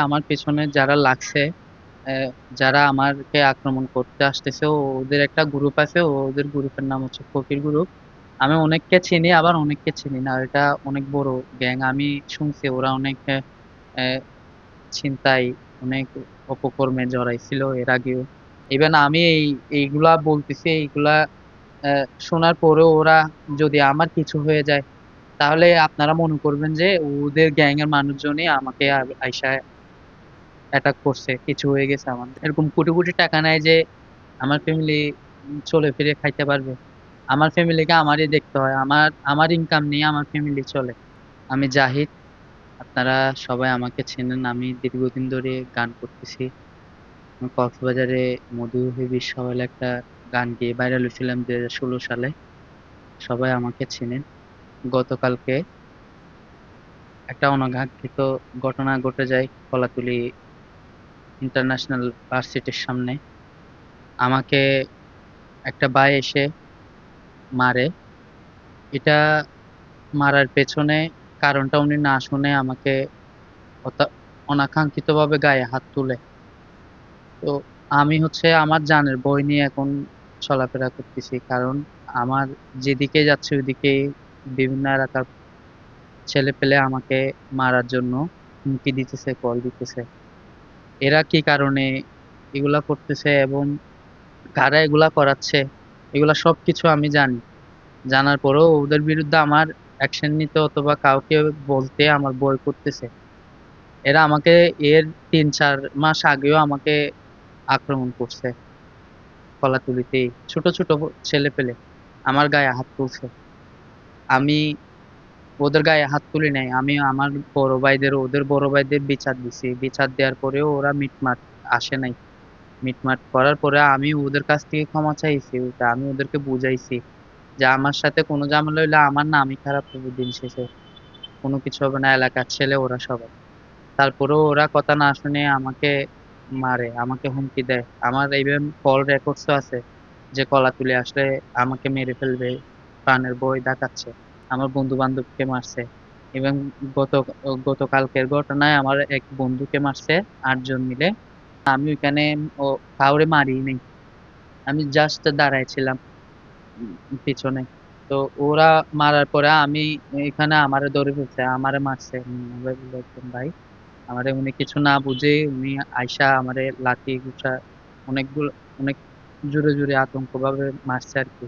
আমার পেছনে যারা লাগছে যারা আমাকে আক্রমণ করতে আসতেছে ওদের একটা গ্রুপ আছে ওদের গ্রুপের নাম হচ্ছে ফকির গ্রুপ আমি অনেককে চিনি আবার অনেককে চিনি না এটা অনেক বড় গ্যাং আমি শুনছি ওরা অনেক আহ, ছিনতাই অনেক অপকর্মে জড়াইছিল এর আগেও। ইভেন আমি এই এইগুলা বলতেছি এইগুলা শোনার পরেও ওরা যদি আমার কিছু হয়ে যায় তাহলে আপনারা মনে করবেন যে ওদের গ্যাং এর মানুষজনই আমাকে আইসা অ্যাটাক করছে, কিছু হয়ে গেছে আমার এরকম কোটি কোটি টাকা নেয় যে আমার ফ্যামিলি চলে ফিরে খাইতে পারবে। আমার ফ্যামিলিকে আমারই দেখতে হয়। আমার আমার ইনকাম নিয়ে আমার ফ্যামিলি চলে। আমি জাহিদ, আপনারা সবাই আমাকে চেনেন। আমি দীর্ঘদিন ধরে গান করতেছি। কক্সবাজারে মধুহি বিশ্ববিদ্যালয়ে একটা গান গিয়ে ভাইরাল হয়েছিলাম দুই হাজার ষোলো সালে। সবাই আমাকে চেনেন। গতকালকে একটা অনাকাঙ্ক্ষিত ঘটনা ঘটে যায় কলাতুলি ইন্টারন্যাশনাল ভার্সিটির সামনে আমাকে একটা ভাই এসে মারে। এটা মারার পেছনে কারণটা উনি না শুনে আমাকে অনাকাঙ্ক্ষিতভাবে গায়ে হাত তুলে। তো আমি হচ্ছে আমার জানের বই নিয়ে এখন চলাফেরা করতেছি, কারণ আমার যেদিকে যাচ্ছে ওইদিকে বিভিন্ন এলাকার ছেলে পেলে আমাকে মারার জন্য হুমকি দিতেছে, কল দিতেছে। এরা কি কারণে এগুলা করতেছে এবং কারা এগুলা করাচ্ছে, এগুলা সব কিছু আমি জানি। জানার পরেও ওদের বিরুদ্ধে আমার অ্যাকশন নিতে অথবা কাউকে বলতে আমার ভয় করতেছে। এরা আমাকে এর তিন, চার মাস আগেও আমাকে আক্রমণ করছে। কলাতুলিতেই, ছোট ছোট ছেলে পেলে আমার গায়ে হাত তুলছে। আমি ওদের গায়ে হাত তুলি নাই। আমি আমার বড় ভাইদের, ওদের বড় ভাইদের বিচার দিছি। বিচার দেওয়ার পরেও ওরা মিটমাট আসে নাই। মিটমাট করার পরে আমি ওদের কাছ থেকে ক্ষমা চাইছি। ওটা আমি ওদেরকে বুঝাইছি যে আমার সাথে কোনো ঝামেলা হইলে আমার নামই খারাপ হবে দিন শেষে। কোনো কিছু হবে না, এলাকার ছেলে ওরা সবাই। তারপরেও ওরা কথা না শুনে আমাকে মারে, আমাকে হুমকি দেয়। আমার ইভেন কল রেকর্ডসও আছে যে কলা তুলে আসলে আমাকে মেরে ফেলবে, প্রাণের বই দেখাচ্ছে। আমার বন্ধু বান্ধবকে মারছে। এবং গত, গতকালকের ঘটনায় আমার এক বন্ধুকে মারছে আটজন মিলে। আমি ওইখানে ও কাউরে মারি নেই। আমি জাস্ট দাঁড়াইছিলাম পিছনে। তো ওরা মারার পরে আমি এখানে আমারে ধরে ফেলছে, আমারে মারছে। ভাই, আমারে উনি কিছু না বুঝে উনি আইসা আমারে লাঠি গুছা, অনেকগুলো, অনেক জোরে জোরে আতঙ্ক ভাবে মারছে আর কি।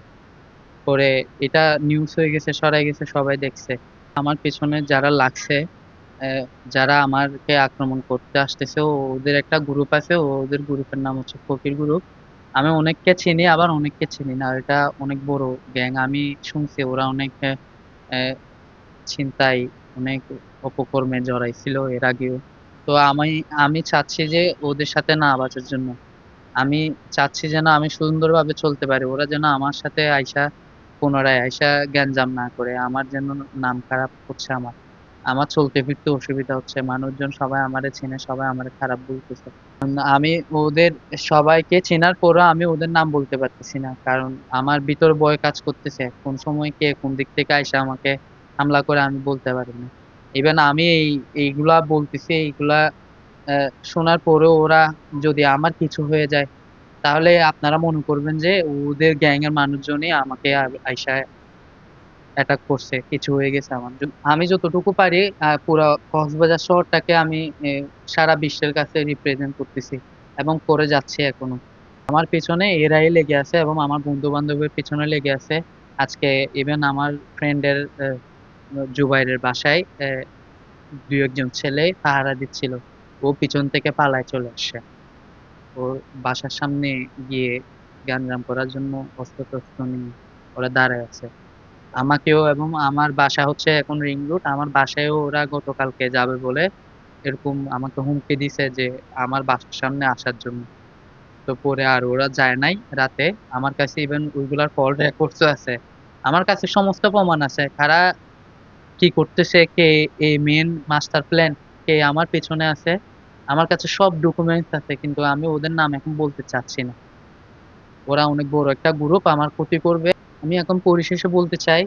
পরে এটা নিউজ হয়ে গেছে সরাই গেছে সবাই দেখছে। আমার পেছনে যারা লাগছে যারা আমাকে আক্রমণ করতে আসতেছে ওদের একটা গ্রুপ আছে ওদের গ্রুপের নাম হচ্ছে ফকির গ্রুপ আমি অনেককে চিনি আবার অনেককে চিনি না এটা অনেক বড় গ্যাং আমি শুনছি ওরা অনেক আহ, ছিনতাই অনেক অপকর্মে জড়াইছিল এর আগেও। তো আমি আমি চাচ্ছি যে ওদের সাথে না বাঁচার জন্য। আমি চাচ্ছি যেন আমি সুন্দরভাবে চলতে পারি ওরা যেন আমার সাথে আইসা পুনরায় আইসা গ্যাঞ্জাম না করে আমার যেন নাম খারাপ হচ্ছে আমার। আমার চলতে ফিরতে অসুবিধা হচ্ছে। মানুষজন সবাই আমারে চেনে, সবাই আমারে খারাপ বলতেছে। আমি ওদের সবাইকে চেনার পরও আমি ওদের নাম বলতে পারতেছি না, কারণ আমার ভিতর ভয় কাজ করতেছে। কোন সময় কে কোন দিক থেকে আইসা আমাকে হামলা করে আমি বলতে পারি না। ইভেন আমি এই, এইগুলা বলতেছি, এইগুলা শোনার পরেও ওরা যদি আমার কিছু হয়ে যায় তাহলে আপনারা মনে করবেন যে ওদের গ্যাং এর মানুষজনই আমাকে আইসা অ্যাটাক করছে, কিছু হয়ে গেছে আমার আমি যতটুকু পারি পুরো কক্সবাজার শহরটাকে আমি সারা বিশ্বের কাছে রিপ্রেজেন্ট করতেছি এবং করে যাচ্ছি এখনও। আমার পেছনে এরাই লেগে আছে এবং আমার বন্ধু বান্ধবের পেছনে লেগে আছে। আজকে ইভেন আমার ফ্রেন্ডের জুবাইরের বাসায় দু একজন ছেলে পাহারা দিচ্ছিল। ও পিছন থেকে পালায় চলে আসছে। ওর বাসার সামনে গিয়ে গ্যাঞ্জাম করার জন্য অস্ত্র টস্ত্র নিয়ে ওরা দাঁড়ায় আছে। আমাকেও এবং আমার বাসা হচ্ছে এখন রিং রোড, আমার বাসায়ও ওরা গতকালকে যাবে বলে এরকম আমাকে হুমকি দিছে যে আমার বাসার সামনে আসার জন্য। তো পরে আর ওরা যায় নাই রাতে। আমার কাছে ইভেন ওইগুলার কল রেকর্ডসও আছে। আমার কাছে সমস্ত প্রমাণ আছে। কারা কি করতেছে, কে এই মেন মাস্টার প্ল্যান কে আমার পেছনে আছে আমার কাছে সব ডকুমেন্টস আছে, কিন্তু আমি ওদের নাম এখন বলতে চাচ্ছি না। ওরা অনেক বড় একটা গ্রুপ আমার ক্ষতি করবে। আমি এখন পরিশেষে বলতে চাই,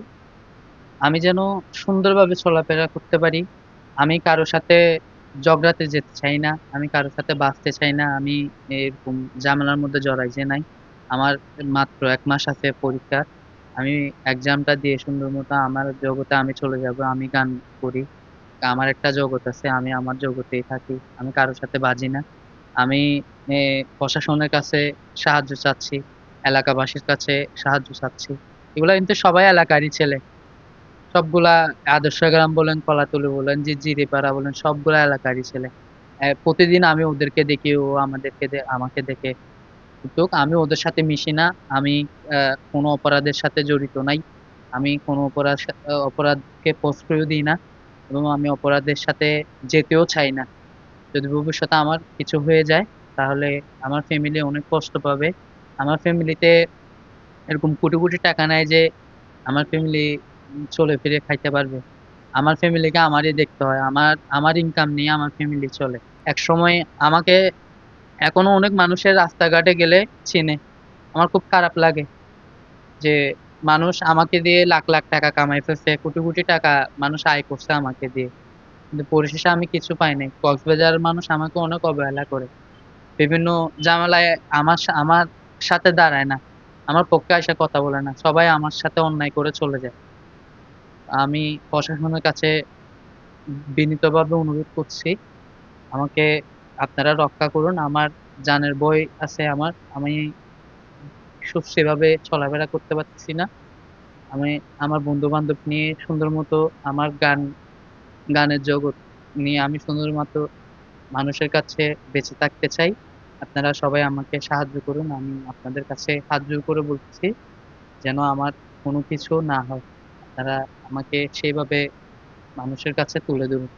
আমি যেন সুন্দরভাবে চলাফেরা করতে পারি। আমি কারোর সাথে ঝগড়াতে যেতে চাই না, আমি কারোর সাথে বাঁচতে চাই না, আমি এরকম ঝামেলার মধ্যে জড়াই যে নাই। আমার মাত্র এক মাস আছে পরীক্ষার। আমি এক্সামটা দিয়ে সুন্দর মতো আমার জগতে আমি চলে যাব, আমি গান করি। আমার একটা জগৎ আছে, আমি আমার জগতেই থাকি, আমি কারোর সাথে বাজি না। আমি প্রশাসনের কাছে সাহায্য চাচ্ছি, এলাকাবাসীর কাছে সাহায্য চাচ্ছি। এগুলা কিন্তু সবাই এলাকারই ছেলে। সবগুলা আদর্শ গ্রাম বলেন কলাতলি বলেন যে জিরিপাড়া বলেন, সবগুলা এলাকারই ছেলে। প্রতিদিন আমি ওদেরকে দেখি, ও আমাদেরকে আমাকে দেখে। কিন্তু আমি ওদের সাথে মিশি না, আমি কোনো অপরাধের সাথে জড়িত নাই। আমি কোনো অপরাধ, অপরাধকে প্রশ্রয় দিই না। এবং আমি অপরাধের সাথে যেতেও চাই না। যদি ভবিষ্যতে আমার কিছু হয়ে যায়, তাহলে আমার ফ্যামিলি অনেক কষ্ট পাবে। আমার ফ্যামিলিতে এরকম কোটি কোটি টাকা নাই যে আমার ফ্যামিলি চলে ফিরে খাইতে পারবে। আমার ফ্যামিলিকে আমারই দেখতে হয়। আমার আমার ইনকাম নিয়ে আমার ফ্যামিলি চলে। এক সময় আমাকে এখনও অনেক মানুষের রাস্তাঘাটে গেলে চিনে। আমার খুব খারাপ লাগে যে মানুষ আমাকে দিয়ে লাখ লাখ টাকা কামাই ফেলছে কোটি কোটি টাকা মানুষ আয় করছে আমাকে দিয়ে। কিন্তু পরিশেষে আমি কিছু পাই নাই। কক্সবাজার মানুষ আমাকে অনেক অবহেলা করে। বিভিন্ন ঝামেলায় আমার আমার সাথে দাঁড়ায় না। আমার পক্ষে এসে কথা বলে না। সবাই আমার সাথে অন্যায় করে চলে যায়। আমি প্রশাসনের কাছে বিনীতভাবে অনুরোধ করছি, আমাকে আপনারা রক্ষা করুন। আমার জানের বই আছে আমার, আমি সেভাবে চলাফেরা করতে পারতেছি না। আমি আমার বন্ধু বান্ধব নিয়ে সুন্দর মতো আমার গান, গানের জগৎ নিয়ে আমি সুন্দর মতো মানুষের কাছে বেঁচে থাকতে চাই। আপনারা সবাই আমাকে সাহায্য করুন, আমি আপনাদের কাছে হাত জোর করে বলছি যেন আমার কোনো কিছু না হয়। আপনারা আমাকে সেইভাবে মানুষের কাছে তুলে ধরুন।